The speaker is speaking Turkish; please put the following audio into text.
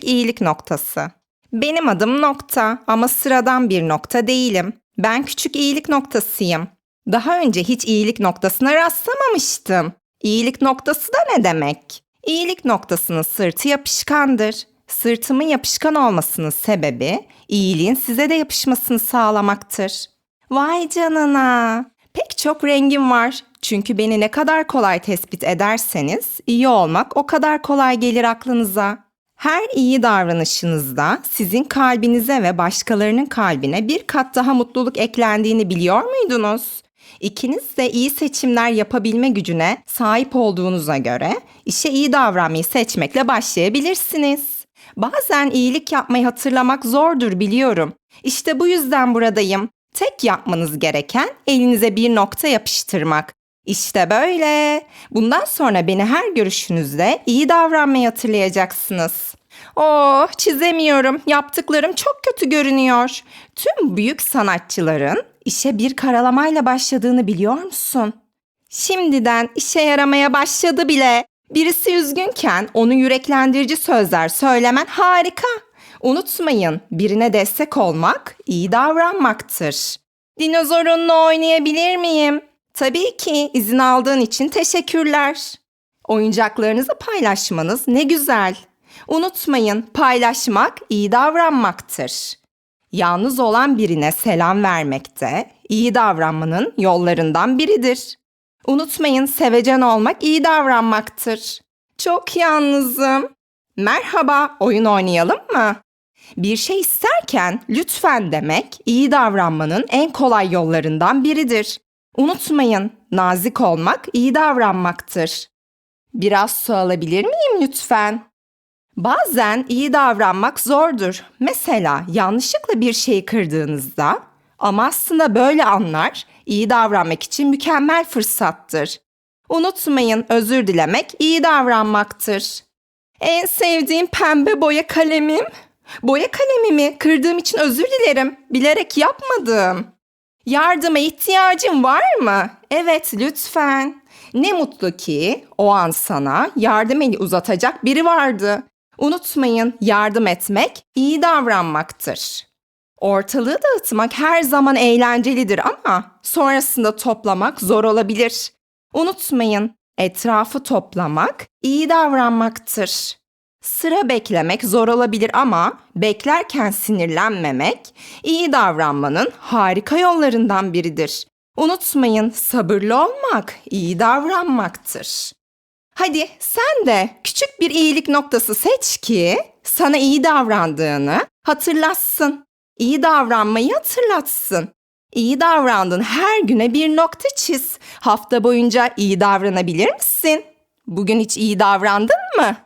küçük iyilik noktası. Benim adım nokta ama sıradan bir nokta değilim. Ben küçük iyilik noktasıyım. Daha önce hiç iyilik noktasına rastlamamıştım. İyilik noktası da ne demek? İyilik noktasının sırtı yapışkandır. Sırtımın yapışkan olmasının sebebi iyiliğin size de yapışmasını sağlamaktır. Vay canına. Pek çok rengim var. Çünkü beni ne kadar kolay tespit ederseniz iyi olmak o kadar kolay gelir aklınıza. Her iyi davranışınızda sizin kalbinize ve başkalarının kalbine bir kat daha mutluluk eklendiğini biliyor muydunuz? İkiniz de iyi seçimler yapabilme gücüne sahip olduğunuza göre işe iyi davranmayı seçmekle başlayabilirsiniz. Bazen iyilik yapmayı hatırlamak zordur biliyorum. İşte bu yüzden buradayım. Tek yapmanız gereken elinize bir nokta yapıştırmak. İşte böyle. Bundan sonra beni her görüşünüzde iyi davranmayı hatırlayacaksınız. Oh çizemiyorum. Yaptıklarım çok kötü görünüyor. Tüm büyük sanatçıların işe bir karalamayla başladığını biliyor musun? Şimdiden işe yaramaya başladı bile. Birisi üzgünken onu yüreklendirici sözler söylemen harika. Unutmayın, birine destek olmak iyi davranmaktır. Dinozorunla oynayabilir miyim? Tabii ki izin aldığın için teşekkürler. Oyuncaklarınızı paylaşmanız ne güzel. Unutmayın, paylaşmak iyi davranmaktır. Yalnız olan birine selam vermek de iyi davranmanın yollarından biridir. Unutmayın, sevecen olmak iyi davranmaktır. Çok yalnızım. Merhaba, oyun oynayalım mı? Bir şey isterken lütfen demek iyi davranmanın en kolay yollarından biridir. Unutmayın, nazik olmak iyi davranmaktır. Biraz su alabilir miyim lütfen? Bazen iyi davranmak zordur. Mesela yanlışlıkla bir şeyi kırdığınızda ama aslında böyle anlar iyi davranmak için mükemmel fırsattır. Unutmayın özür dilemek iyi davranmaktır. En sevdiğim pembe boya kalemim. Boya kalemimi kırdığım için özür dilerim. Bilerek yapmadım. Yardıma ihtiyacın var mı? Evet, lütfen. Ne mutlu ki o an sana yardım eli uzatacak biri vardı. Unutmayın, yardım etmek iyi davranmaktır. Ortalığı dağıtmak her zaman eğlencelidir ama sonrasında toplamak zor olabilir. Unutmayın, etrafı toplamak iyi davranmaktır. Sıra beklemek zor olabilir ama beklerken sinirlenmemek iyi davranmanın harika yollarından biridir. Unutmayın sabırlı olmak iyi davranmaktır. Hadi sen de küçük bir iyilik noktası seç ki sana iyi davrandığını hatırlatsın. İyi davranmayı hatırlatsın. İyi davrandın her güne bir nokta çiz. Hafta boyunca iyi davranabilir misin? Bugün hiç iyi davrandın mı?